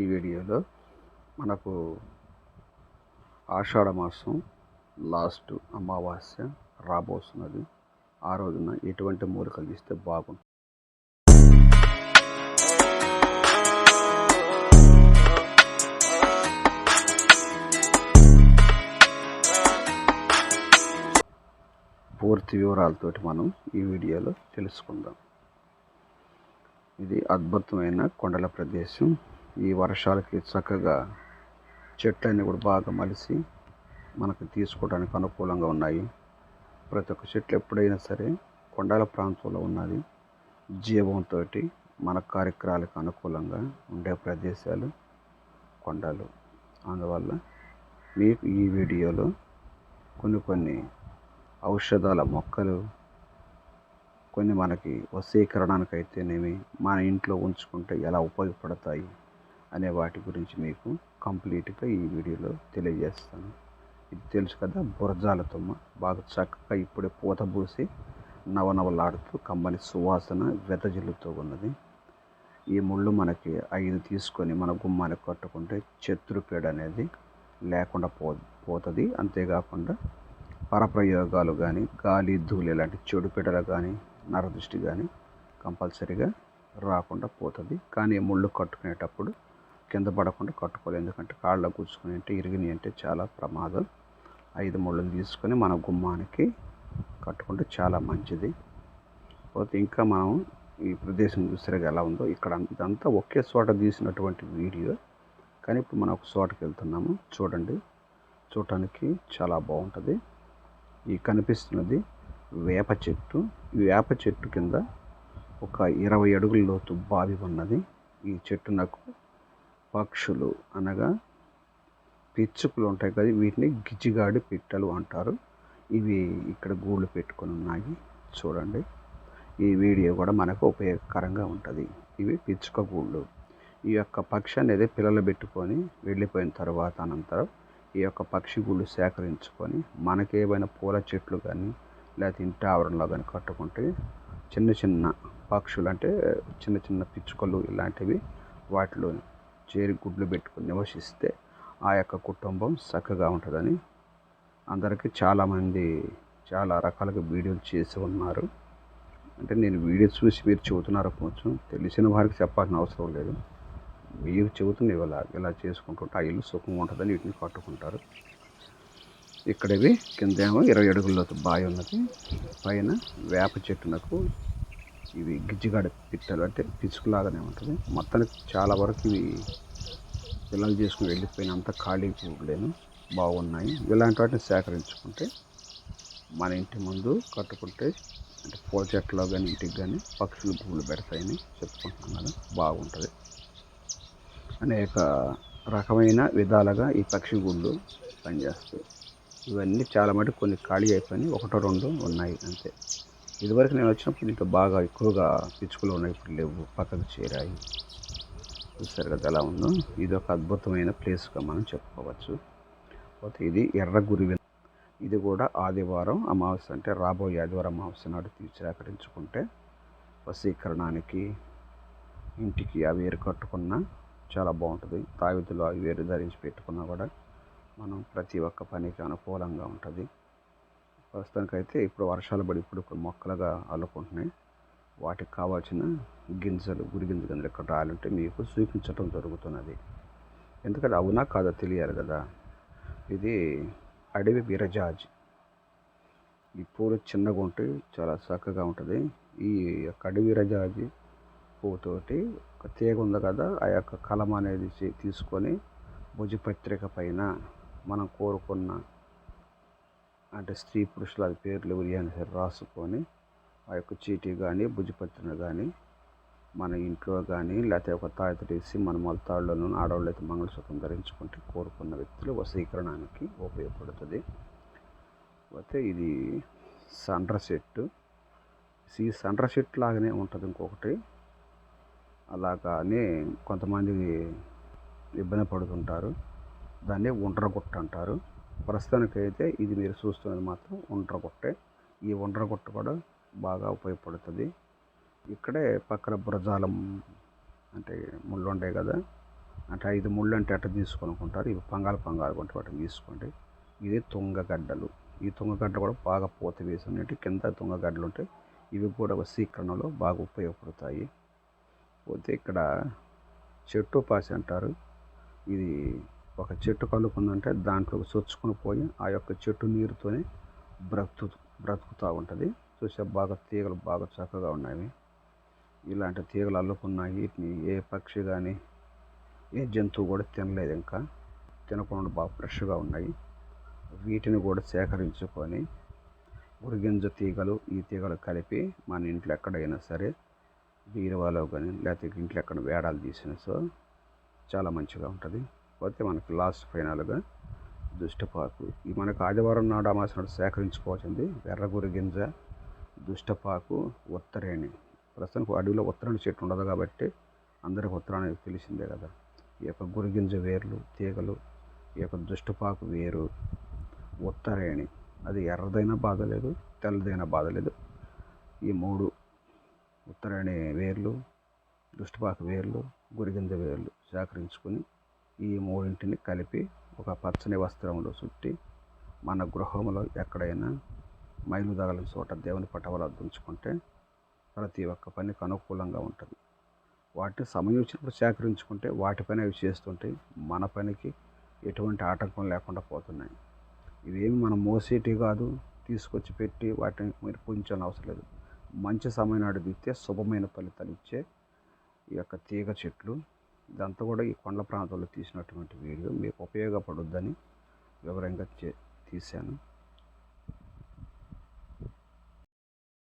ఈ వీడియోలో మనకు ఆషాఢ మాసం లాస్ట్ అమావాస్య రాబోతున్నది ఆ రోజున ఎటువంటి మూలికలు ఇస్తే బాగుంటుంది పూర్తి వివరాలతోటి మనం ఈ వీడియోలో తెలుసుకుందాం. ఇది అద్భుతమైన కొండల ప్రదేశం. ఈ వర్షాలకి చక్కగా చెట్లన్నీ కూడా బాగా మలిసి మనకు తీసుకోవడానికి అనుకూలంగా ఉన్నాయి. ప్రతి ఒక్క చెట్లు ఎప్పుడైనా సరే కొండల ప్రాంతంలో ఉన్నది. జీవంతో మన కార్యక్రమాలకు అనుకూలంగా ఉండే ప్రదేశాలు కొండలు. అందువల్ల మీకు ఈ వీడియోలో కొన్ని కొన్ని ఔషధాల మొక్కలు కొన్ని మనకి వశీకరణానికి అయితేనేమి మన ఇంట్లో ఉంచుకుంటే ఎలా ఉపయోగపడతాయి అనే వాటి గురించి మీకు కంప్లీట్గా ఈ వీడియోలో తెలియజేస్తాను. ఇది తెలుసు కదా బురజాల తుమ్మ. బాగా చక్కగా ఇప్పుడే పూత పూసి నవనవలాడుతూ కమ్మని సువాసన వెదజిల్లుతూ ఉన్నది. ఈ ముళ్ళు మనకి ఐదు తీసుకొని మన గుమ్మానికి కట్టుకుంటే శత్రుపీడ అనేది లేకుండా పో పోతుంది. అంతేకాకుండా పరప్రయోగాలు కానీ గాలి ధూళి లాంటి చెడుపీడలు కానీ నరదృష్టి కానీ కంపల్సరీగా రాకుండా పోతుంది. కానీ ముళ్ళు కట్టుకునేటప్పుడు కింద పడకుండా కట్టుకోవాలి. ఎందుకంటే కాళ్ళ కూర్చుకుని అంటే ఇరిగినాయి అంటే చాలా ప్రమాదం. ఐదు ముళ్ళని తీసుకొని మన గుమ్మానికి కట్టుకుంటే చాలా మంచిది. పోతే ఇంకా మనం ఈ ప్రదేశం చూసేగా ఎలా ఉందో ఇక్కడ ఇదంతా ఒకే చోట తీసినటువంటి వీడియో. కానీ ఇప్పుడు మనం ఒక చోటకి వెళ్తున్నాము. చూడండి. చూడటానికి చాలా బాగుంటుంది. ఈ కనిపిస్తున్నది వేప చెట్టు. ఈ వేప చెట్టు కింద ఒక ఇరవై అడుగుల లోతు బావి ఉన్నది. ఈ చెట్టు నాకు పక్షులు అనగా పిచ్చుకలు ఉంటాయి కదా వీటిని గిజిగాడి పిట్టలు అంటారు. ఇవి ఇక్కడ గూళ్ళు పెట్టుకొని ఉన్నాయి చూడండి. ఈ వీడియో కూడా మనకు ఉపయోగకరంగా ఉంటుంది. ఇవి పిచ్చుక గూళ్ళు. ఈ యొక్క పక్షి అనేది పిల్లలు పెట్టుకొని వెళ్ళిపోయిన తర్వాత అనంతరం ఈ యొక్క పక్షి గూళ్ళు సేకరించుకొని మనకేమైనా పూల చెట్లు కానీ లేకపోతే ఇంటి ఆవరణలో కానీ కట్టుకుంటే చిన్న చిన్న పక్షులు అంటే చిన్న చిన్న పిచ్చుకలు ఇలాంటివి వాటిలో చేరి గుడ్లు పెట్టుకుని నివసిస్తే ఆ యొక్క కుటుంబం చక్కగా ఉంటుందని అందరికీ చాలామంది చాలా రకాలుగా వీడియోలు చేసి ఉన్నారు. అంటే నేను వీడియో చూసి మీరు చెబుతున్నారు కొంచెం తెలిసిన వారికి చెప్పాల్సిన అవసరం లేదు. మీరు చెబుతుంది ఇలా ఇలా చేసుకుంటుంటే ఆ ఇల్లు సుఖంగా ఉంటుందని వీటిని కట్టుకుంటారు. ఇక్కడ ఇవి కింద ఏమో ఇరవై అడుగుల్లో బావి ఉన్నది. పైన వేప చెట్టునకు ఇవి గిజ్జిగాడ పిట్టలు అంటే పిచ్చుకులాగానే ఉంటుంది. మొత్తానికి చాలా వరకు ఇవి పిల్లలు చేసుకుని వెళ్ళిపోయినంత ఖాళీ చూడలేను బాగున్నాయి. ఇలాంటి వాటిని సేకరించుకుంటే మన ఇంటి ముందు కట్టుకుంటే అంటే పూల చెట్లో కానీ ఇంటికి కానీ పక్షులు పువ్వులు పెడతాయని చెప్పుకుంటున్నాం కదా. బాగుంటుంది. అనేక రకమైన విధాలుగా ఈ పక్షి గుళ్ళు పనిచేస్తాయి. ఇవన్నీ చాలా మటుకు కొన్ని ఖాళీ అయిపోయినాయి. ఒకటో రెండు ఉన్నాయి అంతే. ఇదివరకు నేను వచ్చినప్పుడు ఇంకా బాగా ఎక్కువగా పిచ్చుకలు ఉన్నాయి ఇప్పుడు లేవు పక్కకు చేరాయి. చూస్తారు కదా ఎలా ఉందో? ఇది ఒక అద్భుతమైన ప్లేస్గా మనం చెప్పుకోవచ్చు. పోతే ఇది ఎర్రగురి ఇది కూడా ఆదివారం అమావాస్య అంటే రాబోయే ఆదివారం అమావాస్య నాడు తీర్చిరాకరించుకుంటే వశీకరణానికి ఇంటికి ఆ వేరు కట్టుకున్న చాలా బాగుంటుంది. తావితులు అవి వేరు ధరించి పెట్టుకున్నా కూడా మనం ప్రతి ఒక్క పనికి అనుకూలంగా ఉంటుంది. ప్రస్తుతానికైతే ఇప్పుడు వర్షాలు పడి ఇప్పుడు ఇప్పుడు మొక్కలుగా అల్లుకుంటున్నాయి. వాటికి కావాల్సిన గింజలు గురి గింజ గింజలు ఎక్కడ రాయాలంటే మీకు చూపించడం జరుగుతున్నది. ఎందుకంటే అవునా కాదో తెలియాలి కదా. ఇది అడవి విరజాజి. ఈ పూలు చిన్నగా ఉంటే చాలా చక్కగా ఉంటుంది. ఈ యొక్క అడవి రజాజి పువ్వుతోటి ఒక తీగ ఉంది కదా ఆ యొక్క కలం అనేది తీసుకొని భుజపత్రిక పైన మనం కోరుకున్న అంటే స్త్రీ పురుషుల అది పేర్లు ఎవరి సరే రాసుకొని ఆ యొక్క చీటీ కానీ భుజపత్రిన కానీ మన ఇంట్లో కానీ లేకపోతే ఒక తాయత వేసి మన మొలతాళ్ళను ఆడవాళ్ళు అయితే మంగళసూత్రం ధరించుకుంటే కోరుకున్న వ్యక్తులు వసీకరణానికి ఉపయోగపడుతుంది. అయితే ఇది సండ్ర సెట్ ఈ సండ్ర సెట్ లాగానే ఉంటుంది ఇంకొకటి. అలాగానే కొంతమంది ఇబ్బంది పడుతుంటారు. దాన్ని ఉండ్రగుట్ట అంటారు. ప్రస్తుతానికైతే ఇది మీరు చూస్తున్నది మాత్రం ఉండ్రగుట్టే ఈ ఉండ్రగుట్ట కూడా బాగా ఉపయోగపడుతుంది. ఇక్కడే పక్కన బురజాలం అంటే ముళ్ళు ఉంటాయి కదా? అంటే ఐదు ముళ్ళు అంటే అట్ట తీసుకోనుకుంటారు. ఇవి పంగాలు పంగాలు కొంటే వాటిని తీసుకోండి. ఇది తుంగగడ్డలు ఈ తుంగగడ్డ కూడా బాగా పూత వేసి ఉన్నట్టు కింద తుంగగడ్డలు ఉంటాయి ఇవి కూడా వశీకరణలో బాగా ఉపయోగపడతాయి. పోతే ఇక్కడ చెట్టు పాసి అంటారు. ఇది ఒక చెట్టు కలుపుకుందంటే దాంట్లో చొచ్చుకుని పోయి ఆ యొక్క చెట్టు నీరుతోనే బ్రతుకు బ్రతుకుతూ ఉంటుంది. చూసే బాగా తీగలు బాగా చక్కగా ఉన్నాయి. ఇలాంటి తీగలు అల్లుకున్నాయి. వీటిని ఏ పక్షి కానీ ఏ జంతువు కూడా తినలేదు ఇంకా. తినకుండా బాగా ఫ్రెష్గా ఉన్నాయి. వీటిని కూడా సేకరించుకొని ఉరిగింజ తీగలు ఈ తీగలు కలిపి మన ఇంట్లో ఎక్కడైనా సరే బీరువాలో కానీ లేకపోతే ఇంట్లో ఎక్కడ వేడాలు తీసినా సో చాలా మంచిగా ఉంటుంది. లేకపోతే మనకి లాస్ట్ ఫైనల్గా దుష్టపాకు. ఈ మనకు ఆదివారం నాడు అమాస సేకరించుకోవాల్సింది ఎర్రగురి గింజ దుష్టపాకు ఉత్తరేణి. ప్రస్తుతానికి అడవిలో ఉత్తరాణి చెట్టు ఉండదు కాబట్టి అందరికి ఉత్తరాణి తెలిసిందే కదా. ఈ యొక్క గురిగింజ వేర్లు తీగలు ఈ యొక్క దుష్టపాకు వేరు ఉత్తరేణి. అది ఎర్రదైనా బాధ లేదు తెల్లదైనా బాధ లేదు. ఈ మూడు ఉత్తరాణి వేర్లు దుష్టపాకు వేర్లు గురిగింజ వేర్లు సేకరించుకొని ఈ మూడింటిని కలిపి ఒక పచ్చని వస్త్రంలో చుట్టి మన గృహంలో ఎక్కడైనా మైలు తగలని చోట దేవుని పటవల దుంచుకుంటే ప్రతి ఒక్క పనికి అనుకూలంగా ఉంటుంది. వాటిని సమయం వచ్చినప్పుడు సేకరించుకుంటే వాటి పని అవి చేస్తుంటాయి మన పనికి ఎటువంటి ఆటంకం లేకుండా పోతున్నాయి. ఇవేమి మనం మోసేటి కాదు తీసుకొచ్చి పెట్టి వాటిని మీరు పూజించాలని అవసరం లేదు. మంచి సమయం నాడు దిగితే శుభమైన ఫలితాలు ఇచ్చే ఈ యొక్క తీగ చెట్లు ఇదంతా కూడా ఈ కొండ ప్రాంతంలో తీసినటువంటి వీడియో. మీకు ఉపయోగపడుద్దని వివరంగా చే తీశాను.